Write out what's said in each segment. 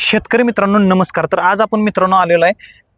शेतकरी मित्रांनो नमस्कार. तर आज आपण मित्रांनो आलेलो आहे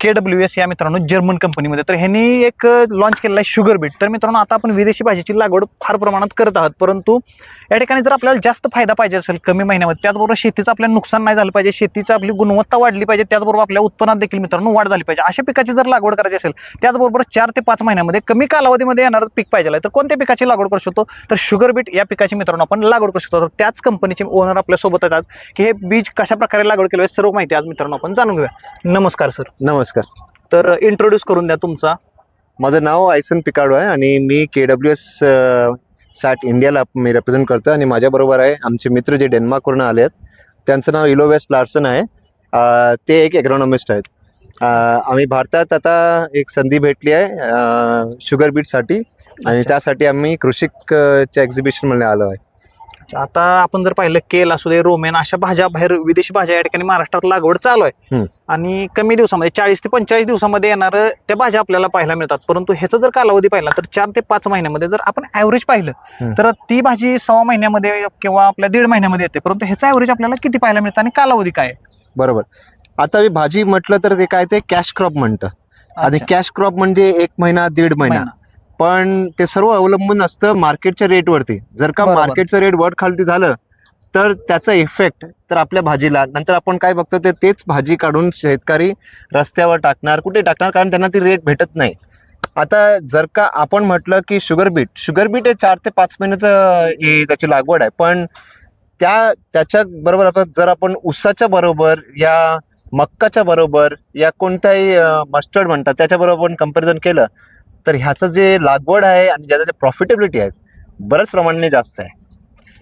के डब्ल्यू एस या मित्रांनो जर्मन कंपनीमध्ये. तर ह्यांनी एक लॉन्च केलेला आहे शुगर बीट तर मित्रांनो आता आपण विदेशी भाजीची लागवड फार प्रमाणात करत आहात. परंतु या ठिकाणी जर आपल्याला जास्त फायदा पाहिजे असेल कमी महिन्यामध्ये त्याचबरोबर शेतीचं आपल्याला नुकसान नाही झालं पाहिजे शेतीची आपली गुणवत्ता वाढली पाहिजे त्याचबरोबर आपल्या उत्पन्नात देखील मित्रांनो वाढ झाली पाहिजे. अशा पिकाची जर लागवड करायची असेल त्याचबरोबर चार ते पाच महिन्यामध्ये कमी कालावधीमध्ये येणारं पीक पाहिजे आहे. तर कोणत्या पिकाची लागवड करू शकतो? तर शुगर बीट या पिकाची मित्रांनो आपण लागवड करू शकतो. तर त्याच कंपनीचे ओनर आपल्यासोबत आहेत आज की हे बीज कशा प्रकारे लागवड केलं आहे सर्व माहिती आज मित्रांनो आपण जाणून घेऊया. नमस्कार सर नमस्कार. तर इंट्रोड्यूस करून द्या तुमचा. माझं नाव आयसन पिकाडो आहे आणि मी के डब्ल्यू एस सॅट इंडियाला मी रिप्रेझेंट करतो आणि माझ्याबरोबर आहे आमचे मित्र जे डेन्मार्कवरून आले आहेत त्यांचं नाव इलोवेस्ट लार्सन आहे. ते एक ॲग्रॉनॉमिस्ट आहेत. आम्ही भारतात आता एक संधी भेटली आहे शुगर बीटसाठी आणि. त्यासाठी आम्ही कृषिकच्या एक्झिबिशनमध्ये आलो आहे. आता आपण जर पाहिलं केल असू दे रोमेन अशा भाज्या बाहेर विदेशी भाज्या या ठिकाणी महाराष्ट्रात लागवड चालू आहे. आणि कमी दिवसामध्ये चाळीस ते पंचेचाळीस दिवसामध्ये येणार त्या भाज्या आपल्याला पाहायला मिळतात परंतु ह्याचा जर कालावधी पाहिला तर चार ते पाच महिन्यामध्ये जर आपण ॲव्हरेज पाहिलं. तर ती भाजी सव्वा महिन्यामध्ये किंवा आपल्या दीड महिन्यामध्ये येते परंतु ह्याचा ॲव्हरेज आपल्याला किती पाहायला मिळतं आणि कालावधी काय? बरोबर आता भाजी म्हटलं तर ते काय ते कॅश क्रॉप म्हणतं आणि कॅश क्रॉप म्हणजे एक महिना दीड महिना. पण ते सर्व अवलंबून असतं मार्केटच्या रेटवरती जर का. मार्केटचं रेट वर खालती झालं तर त्याचा इफेक्ट तर आपल्या भाजीला. नंतर आपण काय बघतो ते तेच भाजी काढून शेतकरी रस्त्यावर टाकणार. कुठे टाकणार? कारण त्यांना ती रेट भेटत नाही. आता जर का आपण म्हटलं की शुगर बीट शुगर बीट हे चार ते पाच महिन्याचं त्याची लागवड आहे. पण त्या त्याच्या बरोबर आपण जर आपण ऊसाच्या बरोबर या मक्काच्या बरोबर या कोणत्याही मस्टर्ड म्हणतात त्याच्याबरोबर आपण कंपॅरिझन केलं तर ह्याचं जे लागवड आहे आणि ज्याचं जे प्रॉफिटेबिलिटी आहे बऱ्याच प्रमाणाने जास्त आहे.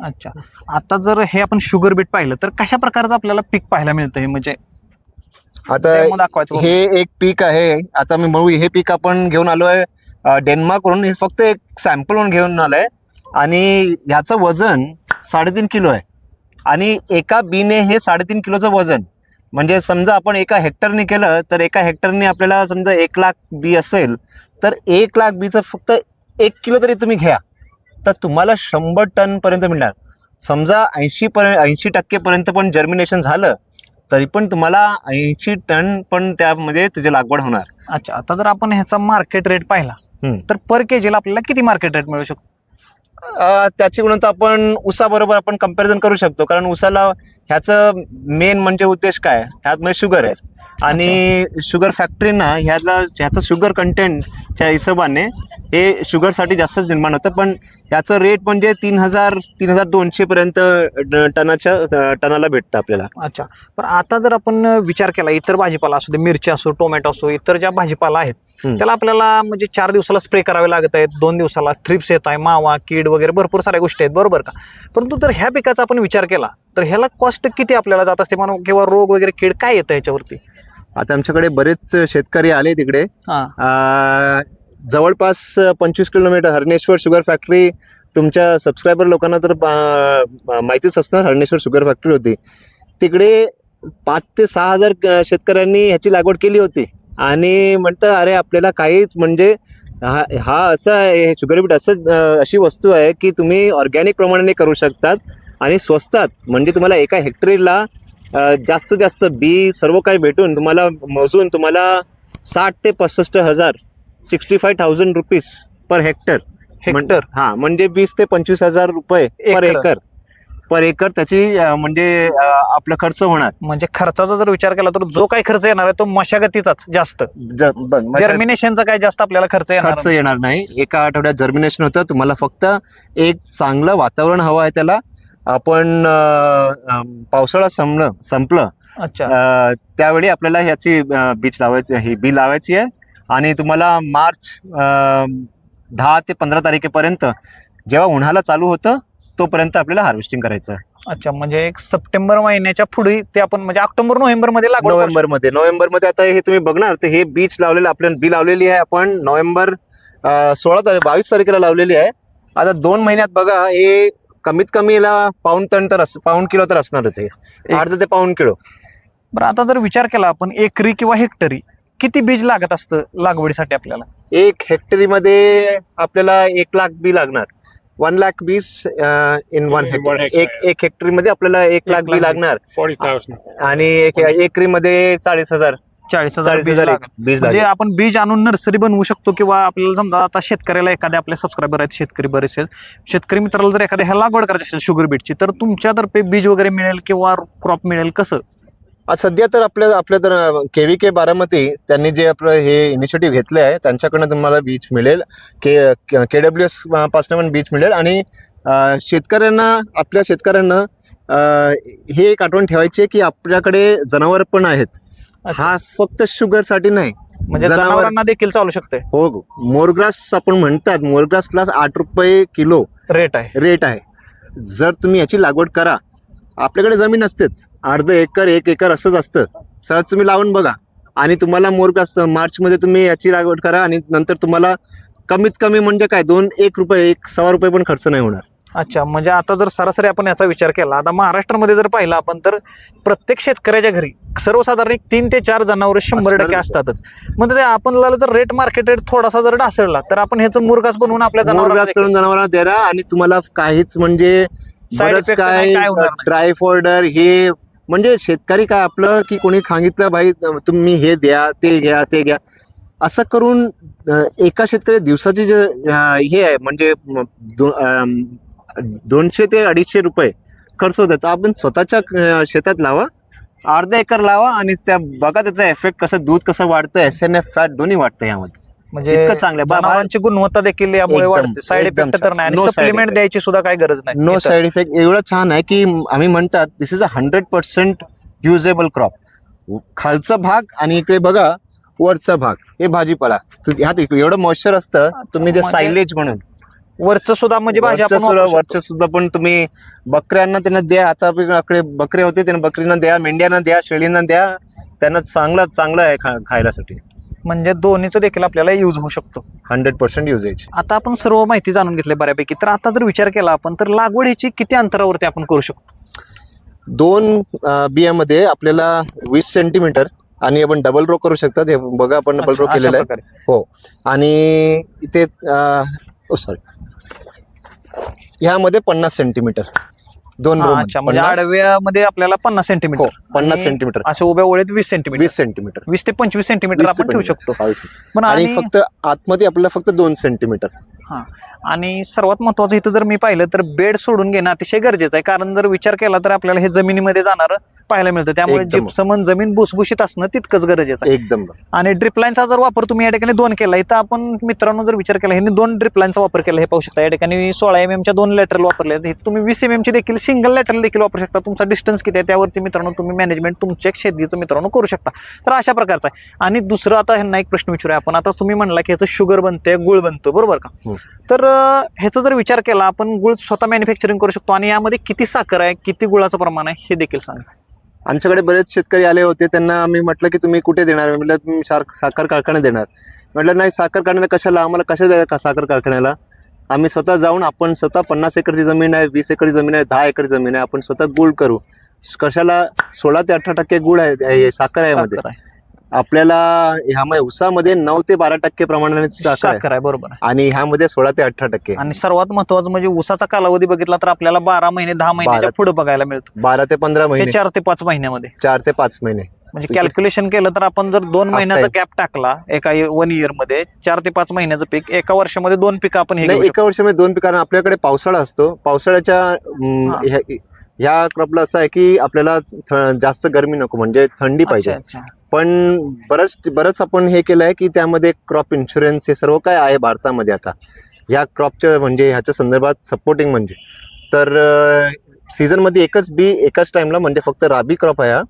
अच्छा. आता जर हे आपण शुगर बीट पाहिलं तर कशा प्रकारचं आपल्याला पीक पाहायला मिळतं हे? म्हणजे आता दाखवायचं हे एक पीक आहे. आता मी म्हणू हे पीक आपण घेऊन आलो आहे डेन्मार्कवरून. हे फक्त एक सॅम्पल म्हणून घेऊन आलोय आणि ह्याचं वजन साडेतीन किलो आहे. आणि एका बीने हे साडेतीन किलोचं वजन. म्हणजे समजा आपण एका हेक्टरने केलं तर एका हेक्टरने आपल्याला समजा एक लाख बी असेल तर एक लाख बीचं फक्त एक किलो तरी तुम्ही घ्या. तर तुम्हाला शंभर टनपर्यंत मिळणार. समजा ऐंशी पर्यंत ऐंशी टक्केपर्यंत पण जर्मिनेशन झालं तरी पण तुम्हाला ऐंशी टन पण त्यामध्ये त्याची लागवड होणार. अच्छा आता जर आपण ह्याचा मार्केट रेट पाहिला. तर पर केजीला आपल्याला किती मार्केट रेट मिळू शकतो? त्याची गुणवत्ता आपण उसाबरोबर आपण कंपॅरिझन करू शकतो. कारण उसाला ह्याचं मेन म्हणजे उद्देश काय? ह्यात म्हणजे शुगर आहे. आणि शुगर फॅक्टरीना ह्याला ह्याचं शुगर कंटेंटच्या हिशोबाने हे शुगरसाठी जास्तच निर्माण होतं. पण ह्याचं रेट म्हणजे तीन हजार तीन हजार दोनशेपर्यंत टनाच्या टनाला भेटतं आपल्याला. अच्छा. पण आता जर आपण विचार केला इतर भाजीपाला असू दे मिरची असो टोमॅटो असो इतर ज्या भाजीपाला आहेत. त्याला आपल्याला म्हणजे चार दिवसाला स्प्रे करावे लागत आहेत दोन दिवसाला थ्रिप्स येत आहे मावा कीड वगैरे भरपूर साऱ्या गोष्टी आहेत बरोबर का? परंतु जर ह्या पिकाचा आपण विचार केला तर ह्याला कॉस्ट किती आपल्याला जात असते? म्हणून किंवा रोग वगैरे कीड काय येतं ह्याच्यावरती? आता आमच्याकडे बरेच शेतकरी आले तिकडे. हा. जवळपास पंचवीस किलोमीटर हरणेश्वर शुगर फॅक्टरी तुमच्या सबस्क्रायबर लोकांना तर माहितीच असणार हरणेश्वर शुगर फॅक्टरी होती. तिकडे पाच ते सहा हजार शेतकऱ्यांनी ह्याची लागवड केली होती. आणि म्हणतं अरे आपल्याला काहीच म्हणजे हा हा असं आहे शुगर बीट असं अशी वस्तू आहे की तुम्ही ऑर्गॅनिक प्रमाणाने करू शकतात आणि स्वस्तात. म्हणजे तुम्हाला एका हेक्टरीला जास्तीत जास्त बी सर्व काही भेटून तुम्हाला मोजून तुम्हाला साठ ते पासष्ट हजार sixty five thousand rupees per hectare. Hectare. हा म्हणजे वीस ते पंचवीस हजार रुपये पर एकर. पर एकर त्याची म्हणजे आपला खर्च होणार. म्हणजे खर्चाचा जर विचार केला तर जो काही खर्च येणार आहे तो मशागतीचाच जास्त. जर्मिनेशनचा काय जास्त आपल्याला खर्च येणार खर्च येणार नाही. एका आठवड्यात जर्मिनेशन होतं. तुम्हाला फक्त एक चांगलं वातावरण हवं आहे त्याला. आपण पावसाळा संपलं संपलं अच्छा. त्यावेळी आपल्याला ह्याची बीज लावायची ही बी लावायची आहे. आणि तुम्हाला मार्च दहा ते पंधरा तारखेपर्यंत जेव्हा उन्हाळा चालू होतं तोपर्यंत आपल्याला हार्वेस्टिंग करायचं. आहे अच्छा म्हणजे एक सप्टेंबर महिन्याच्या पुढे ते आपण म्हणजे ऑक्टोबर नोव्हेंबरमध्ये नोव्हेंबरमध्ये नोव्हेंबरमध्ये आता हे तुम्ही बघणार तर हे बीच लावलेलं आपल्याला बी लावलेली आहे आपण नोव्हेंबर सोळा तारीख बावीस तारखेला लावलेली आहे. आता दोन महिन्यात बघा हे कमीत कमी याला पाऊन टन तर अस पाऊन किलो तर असणारच आहे. अर्धा ते पाऊन किलो. बरं आता जर विचार केला आपण एकरी किंवा हेक्टरी किती बीज लागत असतं लागवडीसाठी आपल्याला? एक हेक्टरीमध्ये आपल्याला एक लाख बी लागणार. One lakh bees in one In hectare. hectare. एक एक हेक्टरीमध्ये आपल्याला एक लाख लाख बी लागणार. आणि एक एकरीमध्ये चाळीस हजार. चाळीस हजार चाळीस बीज हजार लागेल. बीज म्हणजे लागेल. आपण बीज आणून नर्सरी बनवू शकतो किंवा आपल्याला समजा आता शेतकऱ्याला एखाद्या आपले सबस्क्रायबर आहेत शेतकरी बरेच आहेत. शेतकरी मित्राला जर एखाद्या ह्या लागवड करायची असेल शुगर बीटची तर तुमच्यातर्फे बीज वगैरे मिळेल किंवा क्रॉप मिळेल कसं? आज सध्या तर आपल्या आपल्या तर के व्ही के बारामती त्यांनी जे आपलं हे इनिशिएटिव्ह घेतले आहे त्यांच्याकडनं तुम्हाला बीच मिळेल. के के डब्ल्यू एसपासून पण बीच मिळेल. आणि अं, शेतकऱ्यांना आपल्या शेतकऱ्यांना अं, हे एक आठवण ठेवायची आहे की आपल्याकडे जनावर पण आहेत. हा फक्त शुगरसाठी नाही. म्हणजे जनावर- जनावरांना देखील चालू शकते. हो मोरग्रास आपण म्हणतात मोरग्रासला आठ रुपये किलो रेट आहे. रेट आहे. जर तुम्ही याची लागवड करा आपल्याकडे जमीन असतेच. अर्ध एकर एक एकर असंच असतं. सहज तुम्ही लावून बघा. आणि तुम्हाला मोरग्रास मार्चमध्ये तुम्ही याची लागवड करा आणि नंतर तुम्हाला कमीत कमी म्हणजे काय दोन एक रुपये एक सव्वा रुपये पण खर्च नाही होणार. अच्छा म्हणजे आता जर सरासरी आपण याचा विचार केला आता महाराष्ट्रामध्ये जर पाहिला आपण तर प्रत्येक शेतकऱ्याच्या घरी सर्वसाधारण एक तीन ते चार जनावर शंभर टक्के. असतातच ते आपल्याला जर रेट मार्केट रेट थोडासा जर ढासळला तर आपण ह्याचं मुरगास बनवून आपल्या जनावरांना करून जनावरांना द्या आणि तुम्हाला काहीच म्हणजे काय. ड्राय फोल्डर हे म्हणजे शेतकरी काय आपलं की कोणी सांगितलं भाई तुम्ही हे द्या ते घ्या ते घ्या असं करून एका शेतकरी दिवसाची जे हे आहे म्हणजे दोनशे ते अडीचशे रुपये खर्च होतात तर आपण स्वतःच्या शेतात लावा अर्धा एकर लावा आणि त्या बघा त्याचा इफेक्ट कसं दूध कसं वाढतं एस एन एफ फॅट दोन्ही वाढतं यामध्ये. म्हणजे इतकं चांगलं आहे. बा- बा- जनावरांची गुणवत्ता देखील यामुळे वाढते. साईड इफेक्ट तर. नाही. Side supplement. द्यायची सुद्धा काही गरज नाही. नो. साईड इफेक्ट एवढं छान आहे की आम्ही म्हणतात this is a hundred percent usable crop खालचा भाग आणि इकडे बघा वरचा भाग. हे भाजीपाला. ह्यात इकडे एवढं मॉइश्चर असतं तुम्ही ते सायलेज म्हणून. वरचं सुद्धा म्हणजे वरचं सुद्धा पण तुम्ही बकऱ्यांना त्यांना द्या. आता आपल्याकडे बकरे होते त्यांना बकरींना द्या मेंढ्यांना द्या शेळींना द्या. त्यांना चांगलं चांगलं आहे खा खायलासाठी. म्हणजे दोन्हीचं देखील आपल्याला युज होऊ शकतो. हंड्रेड पर्सेंट युजेज आता आपण सर्व माहिती जाणून घेतली बऱ्यापैकी. तर आता जर विचार केला आपण तर लागवड ह्याची किती अंतरावरती आपण करू शकतो? दोन अं, बियामध्ये आपल्याला वीस सेंटीमीटर आणि आपण डबल रो करू शकतात. हे बघा आपण डबल रो अच्छा, केलेलं आहे. प्रकारे. आणि इथे Oh, सॉरी ह्यामध्ये पन्नास सेंटीमीटर दोन हा, अच्छा म्हणजे आडव्यामध्ये आपल्याला पन्नास हो सेंटीमीटर पन्नास आणि सेंटीमीटर असे उभ्या ओळीत वीस सेंटीमीटर वीस सेंटीमीटर वीस ते पंचवीस सेंटीमीटर वीस ते आपण ठेवू. शकतो. पण आणि आणि फक्त आतमध्ये आपल्याला फक्त दोन सेंटीमीटर हा आणि सर्वात महत्वाचं इथं जर मी पाहिलं तर बेड सोडून घेणं अतिशय गरजेचं आहे. कारण जर विचार केला तर आपल्याला हे जमिनीमध्ये जाणार पाहायला मिळतं. त्यामुळे एकदम. जिप्समन जमीन भुसभुशीत असणं तितकंच गरजेचं आहे. एकदम. आणि ड्रिप लाईनचा जर वापर तुम्ही या ठिकाणी दोन केला इथं आपण मित्रांनो जर विचार केला ह्यांनी दोन ड्रिप लाईनचा वापर केला हे पाहू शकता. या ठिकाणी सोळा एम च्या दोन लॅटरल वापरले आहेत. इथं तुम्ही वीस एम ची देखील सिंगल लॅटरल देखील वापरू शकता. तुमचा डिस्टन्स किती आहे त्यावरती मित्रांनो तुम्ही मॅनेजमेंट तुमच्या शेतीचं मित्रांनो करू शकता. तर अशा प्रकारचा आहे. आणि दुसरं आता ह्यांना एक प्रश्न विचारूया. आपण आता तुम्ही म्हणला की ह्याचं शुगर बनते गुळ बनतो बरोबर का? हो. तर ह्याचा जर विचार केला आपण गुळ स्वतः मॅन्युफॅक्चरिंग करू शकतो आणि यामध्ये किती साखर आहे किती गुळाचं प्रमाण आहे हे देखील सांगा. आमच्याकडे बरेच शेतकरी आले होते. त्यांना आम्ही म्हटलं की तुम्ही कुठे देणार? म्हटलं साखर कारखाना देणार. म्हटलं नाही साखर कारखान्याला कशाला? आम्हाला कशा द्या का साखर कारखान्याला? आम्ही स्वतः जाऊन आपण स्वतः पन्नास एकरची जमीन आहे वीस एकरची जमीन आहे दहा एकर जमीन आहे आपण स्वतः गुळ करू. कशाला सोळा ते अठरा टक्के गुळ आहे साखर आहे आहे. आपल्याला ह्यामध्ये उसामध्ये नऊ ते बारा टक्के प्रमाणाने साखर आहे. बरोबर आणि ह्यामध्ये सोळा ते अठरा टक्के. आणि सर्वात महत्वाचं म्हणजे उसाचा कालावधी बघितला तर आपल्याला बारा महिने दहा महिन्याच्या बारा- पुढे बघायला मिळतं. बारा ते पंधरा महिने. चार ते पाच महिन्यामध्ये. चार ते पाच महिने. म्हणजे. कॅल्क्युलेशन केलं तर आपण जर दोन महिन्याचा. गॅप टाकला एका वन इयरमध्ये चार ते पाच महिन्याचं पीक एका वर्षामध्ये दोन पिकं आपण हे एका वर्षामध्ये दोन पिकांना आपल्याकडे पावसाळा असतो पावसाळ्याच्या. ह्या- क्रॉपला असं आहे की आपल्याला जास्त गरमी नको म्हणजे थंडी. पाहिजे. पण बरंच बरंच आपण हे केलं आहे की त्यामध्ये क्रॉप इन्शुरन्स हे सर्व काय आहे भारतामध्ये आता ह्या क्रॉपच्या म्हणजे ह्याच्या संदर्भात सपोर्टिंग म्हणजे तर सीझनमध्ये एकच बी एकाच टाइमला म्हणजे फक्त राबी क्रॉप आहे हा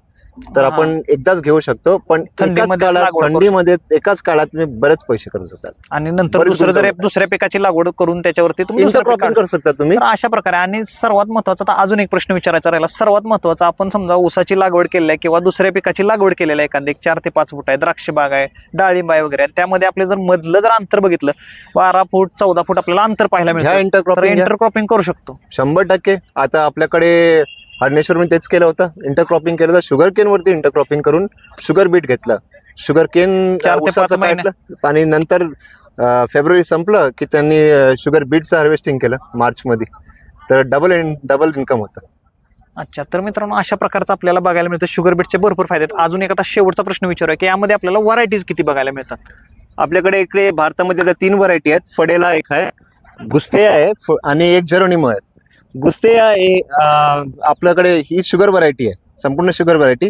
तर. आपण एकदाच घेऊ शकतो पण एकाच काळात लागवड करू थंडीमध्येच एकाच काळात तुम्ही बरेच पैसे करू शकता. आणि नंतर बरेच दुसरं जर गुंतवणूक. दुसऱ्या पिकाची लागवड करून त्याच्यावरती तुम्ही दुसरं पीक इंटरक्रॉपिंग काढू करू शकता तुम्ही. तर अशा प्रकारे आणि सर्वात महत्त्वाचा आता अजून एक प्रश्न विचारायचा राहिला. सर्वात महत्त्वाचा आपण समजा ऊसाची लागवड केली आहे किंवा दुसऱ्या पिकाची लागवड केलेली आहे एखादी एक चार ते पाच फूट आहे द्राक्ष बाग आहे डाळिंब आहे वगैरे. त्यामध्ये आपले जर मधलं जर अंतर बघितलं बारा फूट चौदा फूट आपल्याला अंतर पाहायला ह्या मिळतं. तर इंटरक्रॉपिंग इंटरक्रॉपिंग करू शकतो. शंभर टक्के. आता आपल्याकडे हरणेश्वर मी तेच केलं होतं. इंटरक्रॉपिंग केलं तर शुगर केन वरती इंटरक्रॉपिंग करून शुगर बीट घेतलं. Sugar cane. आणि नंतर फेब्रुवारी संपलं की त्यांनी शुगर बीटचं हार्वेस्टिंग केलं मार्चमध्ये. तर डबल इन डबल इन्कम होतं. अच्छा तर मित्रांनो अशा प्रकारचं आपल्याला बघायला मिळतं. शुगर बीटचे भरपूर फायदे आहेत. अजून एक आता शेवटचा प्रश्न विचारूया की यामध्ये आपल्याला व्हरायटीज किती बघायला मिळतात? आपल्याकडे इकडे भारतामध्ये आता तीन व्हरायटी आहेत. फडेला एक आहे गुस्तेया आहे आणि एक जेरोनिमो आहे. गुस्तेया हे आपल्याकडे ही शुगर व्हरायटी आहे. संपूर्ण शुगर व्हरायटी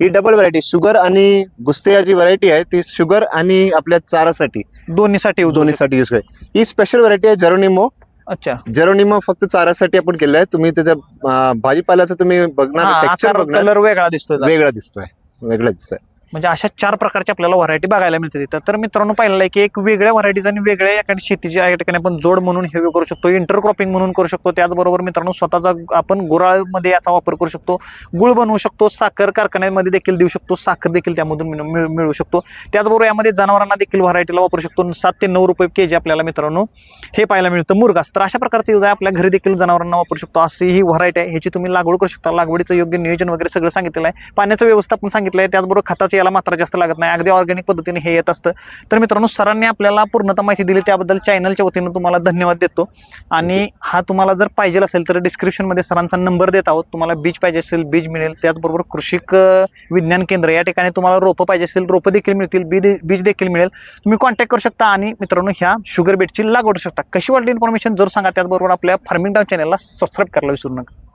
ही डबल व्हरायटी शुगर आणि गुस्तेया जी व्हरायटी आहे ती शुगर आणि आपल्या चारासाठी. दोन्हीसाठी दोन्हीसाठी यूज आहे ही स्पेशल व्हरायटी आहे जेरोनिमो. अच्छा. जेरोनिमो फक्त चारासाठी आपण केलं आहे. तुम्ही त्याच्या भाजीपाल्याचं तुम्ही बघणार टेक्स्चर बघणार. कलर वेगळा दिसतोय. वेगळा दिसतोय. वेगळा दिसतोय. म्हणजे अशा चार प्रकारची आपल्याला व्हरायटी बघायला मिळते तिथं तर मित्रांनो पाहिलं आहे की एक वेगळ्या व्हरायटीज आणि वेगळ्या या ठिकाणी शेतीची या ठिकाणी आपण जोड म्हणून हे करू शकतो इंटरक्रॉपिंग म्हणून करू शकतो. त्याचबरोबर मित्रांनो स्वतःचा आपण गुराळमध्ये याचा वापर करू शकतो. गुळ बनवू शकतो साखर कारखान्यामध्ये देखील देऊ शकतो साखर देखील त्यामधून मिळ- मिळ- मिळू शकतो. त्याचबरोबर यामध्ये जनावरांना देखील व्हरायटीला वापरू शकतो. सात ते नऊ रुपये के जी आपल्याला मित्रांनो हे पाहायला मिळतं मुरगास. तर अशा प्रकारचे युज आहे. आपल्या घरी देखील जनावरांना वापरू शकतो. अशी ही व्हरायटी आहे. ह्याची तुम्ही लागवड करू शकता. लागवडीचं योग्य नियोजन वगैरे सगळं सांगितलेलं आहे. पाण्याचं व्यवस्थापन सांगितलं आहे त्याचबरोबर खताचे याला मात्रा जास्त लागत नाही. अगदी ऑर्गॅनिक पद्धतीने हे येत असतं. तर मित्रांनो सरांनी आपल्याला पूर्णतः माहिती दिली. त्याबद्दल चॅनलच्या वतीनं तुम्हाला धन्यवाद देतो. आणि हा तुम्हाला जर पाहिजे असेल तर डिस्क्रिप्शनमध्ये सरांचा नंबर देत आहोत. तुम्हाला बीज पाहिजे असेल बीज मिळेल. त्याचबरोबर कृषिक विज्ञान केंद्र या ठिकाणी तुम्हाला रोपं पाहिजे असेल रोपं देखील मिळतील बी बीज देखील मिळेल. तुम्ही कॉन्टॅक्ट करू शकता आणि मित्रांनो ह्या शुगर बेटची लागवड करू शकता. कशी वाटली इन्फॉर्मेशन जरूर सांगा. त्याचबरोबर आपल्या फार्मिंग डाऊन चॅनलला सबस्क्राईब करायला विसरू नका.